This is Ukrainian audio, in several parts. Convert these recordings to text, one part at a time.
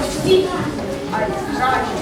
всі, а й зраді.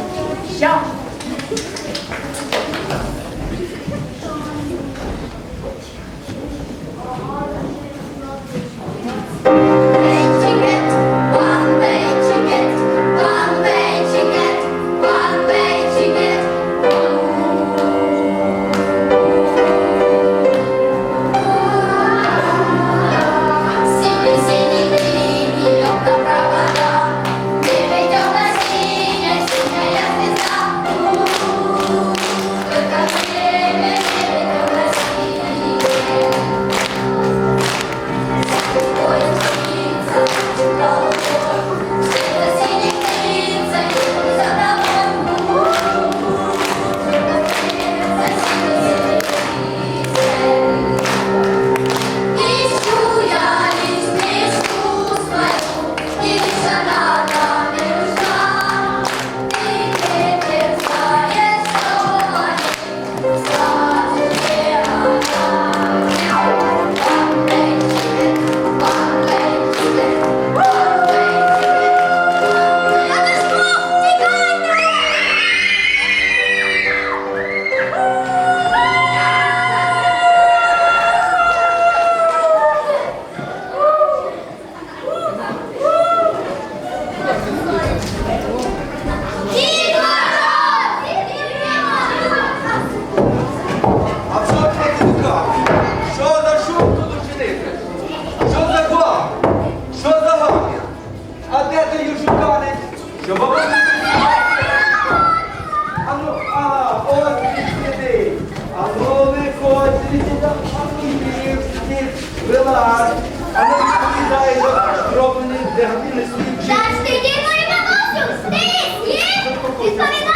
негативний слід. Та ж ти ді мою бабусю! Стись! Є! Відповідай!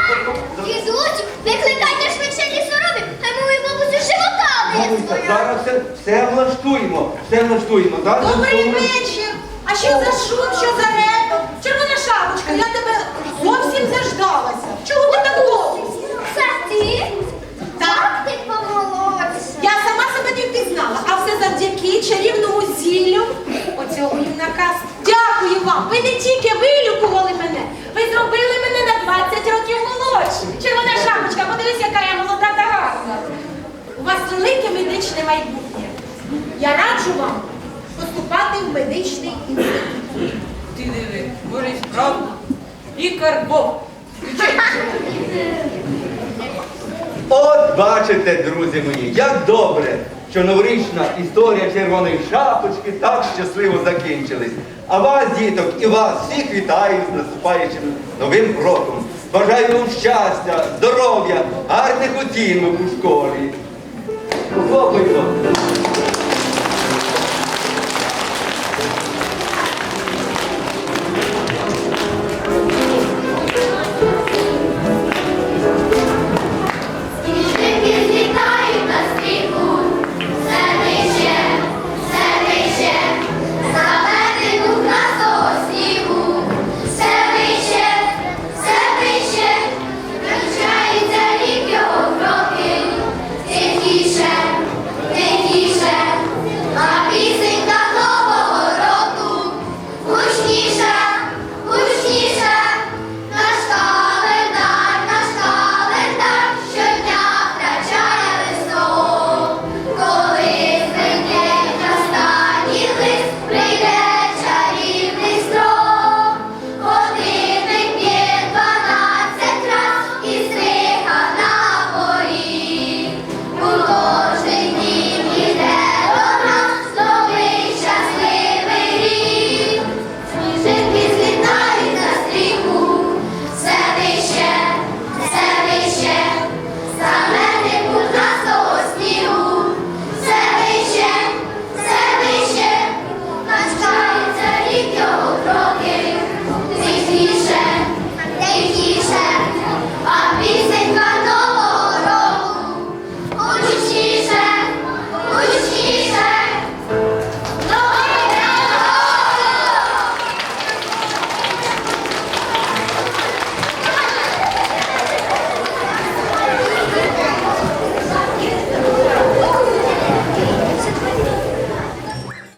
Ізусь, викликайте швидше лісорубів, хай мою бабусю живота не Зараз все, все влаштуємо, все влаштуємо. Зараз Добрий влаштуємо. вечір! А що за шум, що за репет? Червона шапочка, я тебе зовсім заждалася. Чого ти так? така я молода та гарна. У вас велике медичне майбутнє. Я раджу вам поступати в медичний інститут. Ти диви, Борис, правда? Лікар Бог. От бачите, друзі мої, як добре, що новорічна історія червоної шапочки так щасливо закінчилась. А вас, діток, і вас всіх вітаю з наступаючим новим роком. Бажаю вам щастя, здоров'я, гарних оцінок у школі. Похлопайте.